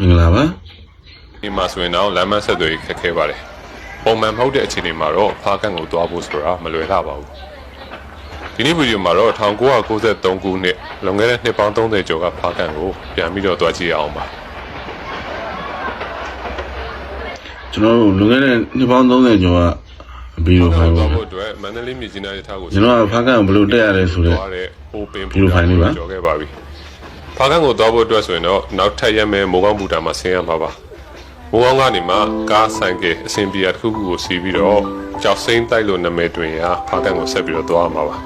မင်္ဂလာပါဒီမှာဆိုရင်တော့လမ်းမဆက်သွယ်ရေးခက်ခဲပါတယ်ပုံမှန်မဟုတ်တဲ့အခြေအနေမှာတော့ဖားကန်ကိုသွားဖို့ဆိုတာမလွယ်လှပါဘူးဒီနေ့ဗီဒီယိုမှာတော့1993ခုနှစ်လွန်ခဲ့တဲ့နှစ်ပေါင်း30ကျော်ကဖားကန်ကိုပြန်ပြီးတော့သွားကြည့်အောင်ပါကျွန်တော်တို့လွန်ခဲ့တဲ့နှစ်ပေါင်း30ကျော်ကဗီဒီယိုဖိုင်ပါသွားဗျာဖို့အတွက်မန္တလေးမြကြီးနားရထားကိုကျွန်တော်ကဖားကန်ကိုဘယ်လိုတက်ရတယ်ဆိုတော့သွားတဲ့ open ဗီဒီယိုဖိုင်လေးပါကြော်ခဲ့ပါပြီ ဖားကန်ကိုသွားဖို့အတွက်ဆိုရင်တော့နောက်ထပ်ရက်မဲ့မိုးကောင်းဘူတာမှာဆင်းရမှာပါမိုးကောင်းကနေမှကားဆိုင်ကအဆင်ပြေရတစ်ခုခုကိုစီးပြီးတော့ကြောက်စိမ့်တိုက်လို့နာမည်တွင်ရာဖားကန်ကိုဆက်ပြီးတော့သွားရမှာပါ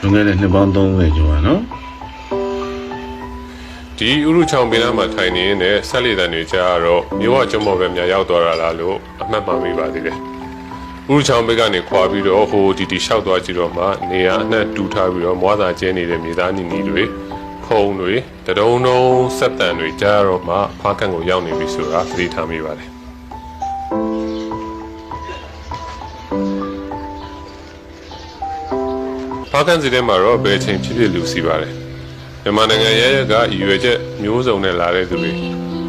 လွန်ခဲ့တဲ့နှစ်ပေါင်း30ကျော်ကနော် ဒီဥရုချောင်ပင်နာမှာထိုင်နေရင်လည်းဆက်လက်တန်တွေကြားတော့မြို့ဝကျုံမော်ပဲများရောက်သွားတာလားလို့အမှတ်မှမိပါသေးတယ်။ဥရုချောင်ဘက်ကနေခွာပြီးတော့ဟိုဒီတီလျှောက်သွားကြည့်တော့မှနေရာအနှံ့တူထားပြီးတော့မွားသာကျင်းနေတဲ့မြေသားနီနီတွေဖုံတွေတဒုံဒုံဆက်တန်တွေကြားတော့မှဖားကန်ကိုရောက်နေပြီဆိုတာသတိထားမိပါတယ်။ဖားကန်စီထဲမှာတော့ဘယ်အချိန်ဖြစ်ဖြစ်လူစီပါတယ်။ မြန်မာနိုင်ငံရဲရက်ကရည်ရွယ်ချက်မျိုးစုံနဲ့လာတဲ့သူတွေ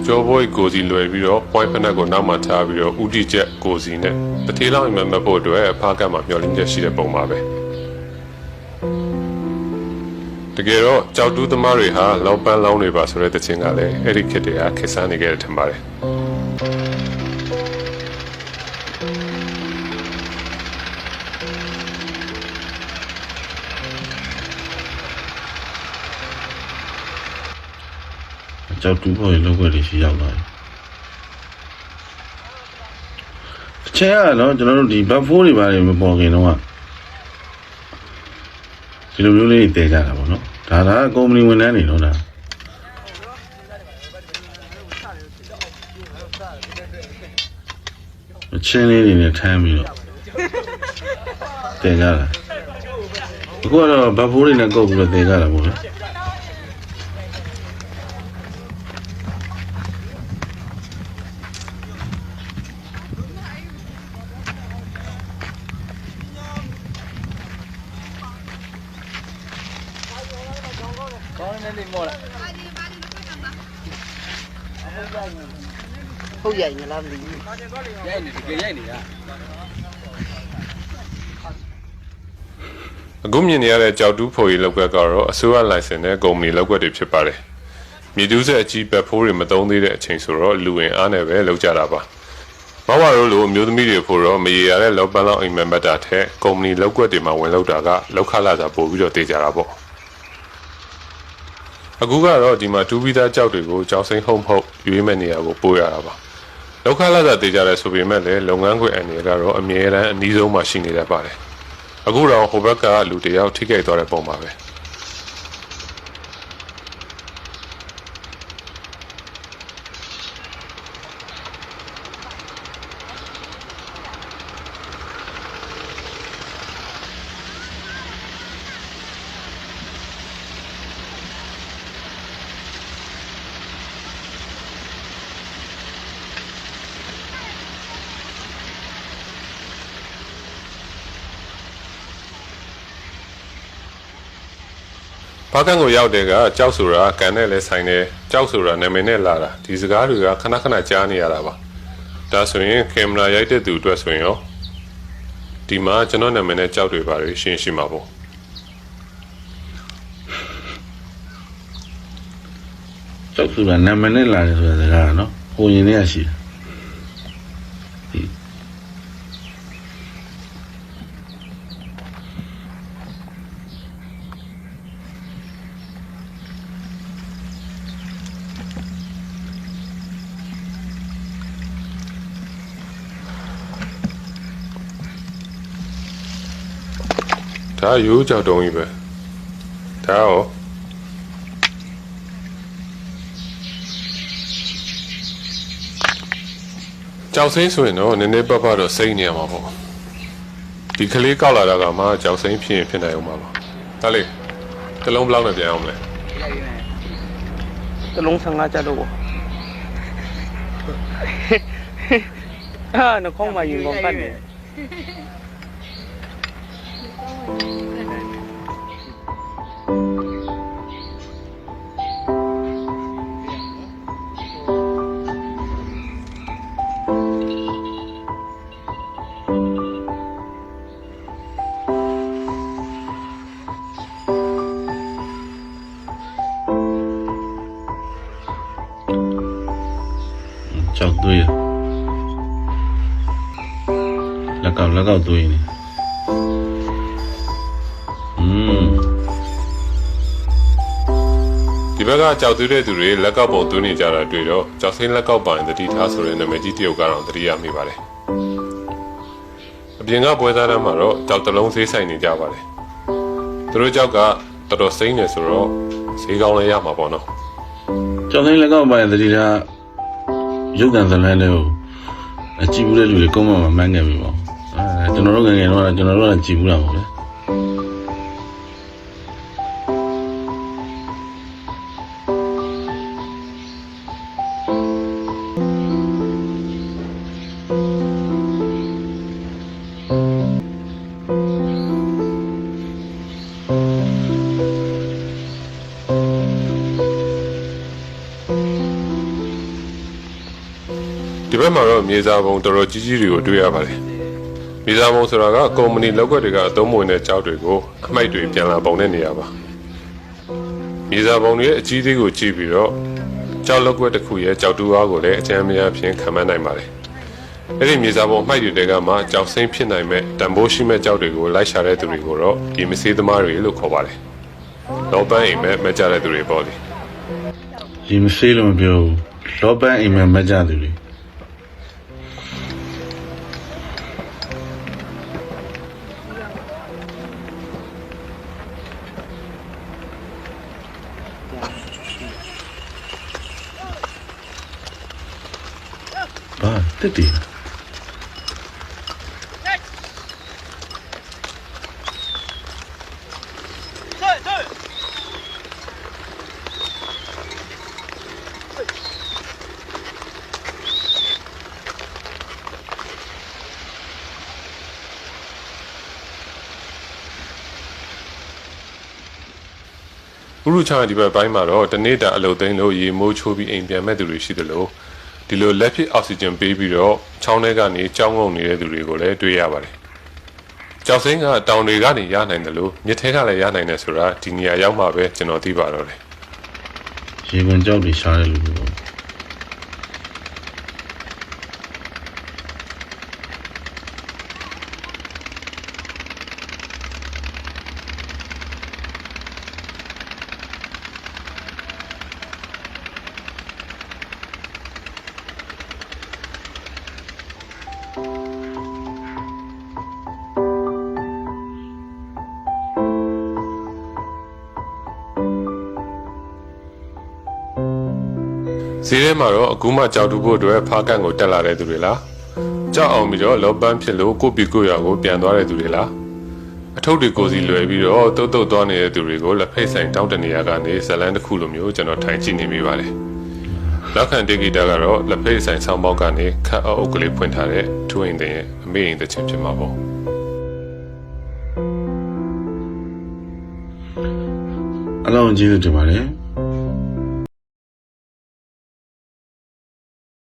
ကျော်ဘွိုးကိုစီလွယ်ပြီးတော့ point ဖက်နှက်ကိုနောက်မှထားပြီးတော့ဥတီချက်ကိုစီနဲ့တထေးလောက်အိမ်မက်မက်ဖို့အတွက်အဖားကတ်မှာမျောလင်းချက်ရှိတဲ့ပုံပါပဲတကယ်တော့ကြောက်တူးသမားတွေဟာလောပန်းလောင်းတွေပါဆိုတဲ့တခြင်းကလည်းအဲ့ဒီခေတ်တည်းကခက်ဆန်းနေခဲ့တယ်ထင်ပါတယ် ကြောက်တူပေါ်ရလောက်ွက်တွေရှိရောက်လာတယ်အချက်ရတော့ကျွန်တော်တို့ဒီဘတ်ဖိုးတွေပါနေမပေါ်ခင်တော့ကဒီလိုမျိုးလေးတည်ကြတာပေါ့နော်ဒါကကုမ္ပဏီဝန်ထမ်းတွေနော်ဒါအချင်းလေးတွေနဲ့ထမ်းပြီးတော့တည်ကြတာအခုကတော့ဘတ်ဖိုးတွေနဲ့ကုတ်ပြီးတော့တည်ကြတာပေါ့ နော်ကောင်းနေနေမောလားဟုတ်ရိုက်နေလားမသိဘူးရိုက်နေတကယ်ရိုက်နေတာအခုမြင်နေရတဲ့ကြောက်တူးဖို့ရေးလောက်ကွက်ကတော့အစိုးရလိုင်စင်နဲ့ကုမ္ပဏီလောက်ကွက်တွေဖြစ်ပါတယ်။မြေတူးဆက်အကြီးဘက်ဖိုးတွေမသုံးသေးတဲ့အချိန်ဆိုတော့လူဝင်အားနဲ့ပဲလောက်ကြတာပါ။မဝါတို့လိုအမျိုးသမီးတွေဖို့တော့မရေရတဲ့လောက်ပန်းလောက်အိမ်မက်မက်တာထက်ကုမ္ပဏီလောက်ကွက်တွေမှာဝင်လောက်တာကလောက်ခလာတာပို့ပြီးတော့တေးကြတာပေါ့။ အခုကတော့ဒီမှာတူးပြီးသားကြောက်တွေကိုကြောက်စိမ့်ဟုံဖုတ်ရွေးမဲ့နေရာကိုပို့ရတာပါ။လောက်ခလာတာတေးကြတယ်ဆိုပေမဲ့လည်းလုပ်ငန်းခွင်အနေကတော့အမြဲတမ်းအနည်းဆုံးမှရှိနေတတ်ပါတယ်။အခုတော့ဟိုဘက်ကလူတယောက်ထိခိုက်သွားတဲ့ပုံပါပဲ ဘာကန်ကိုရောက်တဲ့ကကြောက်ဆိုတာကန်နဲ့လဲဆိုင်တယ်ကြောက်ဆိုတာနာမည်နဲ့လာတာဒီစကားတွေကခဏခဏကြားနေရတာပါဒါဆိုရင်ကင်မရာရိုက်တဲ့သူအတွက်ဆိုရင်ရောဒီမှာကျွန်တော်နာမည်နဲ့ကြောက်တွေပါတယ်ရှင်းရှိမှာပေါ့ကျောက်ဆိုတာနာမည်နဲ့လာတယ်ဆိုတဲ့စကားကနော်ဟိုရင်ထဲကရှိတယ် ဒါရိုးကြောက်တုံးကြီးပဲဒါရောကြောက်စိမ့်ဆိုရင်တော့နည်းနည်းပတ်ပတ်တော့စိမ့်နေရမှာပေါ့ဒီကလေးကောက်လာတာကမှကြောက်စိမ့်ဖြစ်ရင်ဖြစ်နိုင်အောင်ပါပါဒါလေးတစ်လုံးဘလောက်နဲ့ပြန်အောင်မလဲတလုံး15ကျတော့ဟာနှခေါင်းမှာရင်ကုန်ပတ်နေ ကြောက်သွေးလက်ကောက်လက် ဒီဘက်ကကြောက်သွေးတဲ့သူတွေလက်ကောက်ပုံသွင်းနေကြတာတွေ့တော့ကြောက်စိမ့်လက်ကောက်ပိုင်တတိထားဆိုတဲ့နာမည်ကြီးတယောက်ကတော့တတိယမိပါတယ်အပြင်ကပွဲသားတန်းမှာတော့ကြောက်တလုံးဈေးဆိုင်နေကြပါတယ်သူတို့ကြောက်ကတော်တော်စိမ့်နေဆိုတော့ဈေးကောင်းလည်းရမှာပေါ့နော်ကျောင်းသိန်းလက်ကောက်ပိုင်းသတိထားရုပ်ကံဇလန်းတွေကိုအကြည့်ဘူးတဲ့လူတွေကုန်းမမှာမှန်းခဲ့ပြီပေါ့အဲကျွန်တော်တို့ငယ်ငယ်တော့ကျွန်တော်တို့ကကြည့်ဘူးတာပေါ့ ဒီဘက်မှာတော့မြေစာပုံတော်တော်ကြီးကြီးတွေကိုတွေ့ရပါတယ်မြေစာပုံဆိုတာကကုမ္ပဏီလောက်ွက်တွေကအသုံးဝင်တဲ့ကြောက်တွေကိုအမိုက်တွေပြန်လာပုံတဲ့နေရာပါမြေစာပုံတွေရဲ့အကြီးသေးကိုကြည့်ပြီးတော့ကြောက်လောက်ွက်တစ်ခုရဲ့ကြောက်တူအားကိုလည်းအကြမ်းများဖြင့်ခံမှန်းနိုင်ပါတယ်အဲ့ဒီမြေစာပုံအမိုက်တွေတဲကမှကြောက်စိမ့်ဖြစ်နိုင်မဲ့တံပိုးရှိမဲ့ကြောက်တွေကိုလိုက်ရှာတဲ့သူတွေကိုတော့ဒီမစေးသမားတွေလို့ခေါ်ပါတယ်လောပန်းအိမ်မဲ့မကြတဲ့သူတွေပေါ့လေဒီမဆေးလို့မပြောဘူးလောပန်းအိမ်မက်မက်ကြသူတွေ တက်တီဥရုချောင်းရဲ့ဒီဘက်ပိုင်းမှာတော့တနေ့တာအလုပ်သိမ်းလို့ရေမိုးချိုးပြီးအိမ်ပြန်မဲ့သူတွေရှိတယ်လို့ ဒီလိုလက်ဖြစ်အောက်ဆီဂျင်ပေးပြီးတော့ချောင်းထဲကနေကြောင်းငုံနေတဲ့သူတွေကိုလည်းတွေ့ရပါတယ်။ကြောက်စိမ်းကတောင်တွေကနေရနိုင်တယ်လို့မြစ်ထဲကလည်းရနိုင်တယ်ဆိုတာဒီနေရာရောက်မှပဲကျွန်တော်သိပါတော့တယ်ရေဝင်ကြောက်တွေရှားတဲ့လူတွေပေါ့။ ဈေးထဲမှာတော့အခုမှကြောက်တူဖို့အတွက်ဖားကန့်ကိုတက်လာတဲ့သူတွေလား။ကြောက်အောင်ပြီးတော့လောပန်းဖြစ်လို့ကိုယ့်ပီကိုယ့်ရွာကိုပြန်သွားတဲ့သူတွေလား။အထုပ်တွေကိုစီလွယ်ပြီးတော့တုတ်တုတ်သွားနေတဲ့သူတွေကိုလက်ဖိတ်ဆိုင်တောင်းတနေရကနေဇလန်းတစ်ခုလိုမျိုးကျွန်တော်ထိုင်ကြည့်နေမိပါတယ်။လက်ခံတေဂီတာကတော့လက်ဖိတ်ဆိုင်ဆောင်းပေါက်ကနေခတ်အုပ်ကလေးဖွင့်ထားတဲ့ထူအိမ်တဲ့ရဲ့အမေအိမ်တဲ့ချင်းဖြစ်မှာပေါ့အကောင်းကြီးလို့တင်ပါတယ်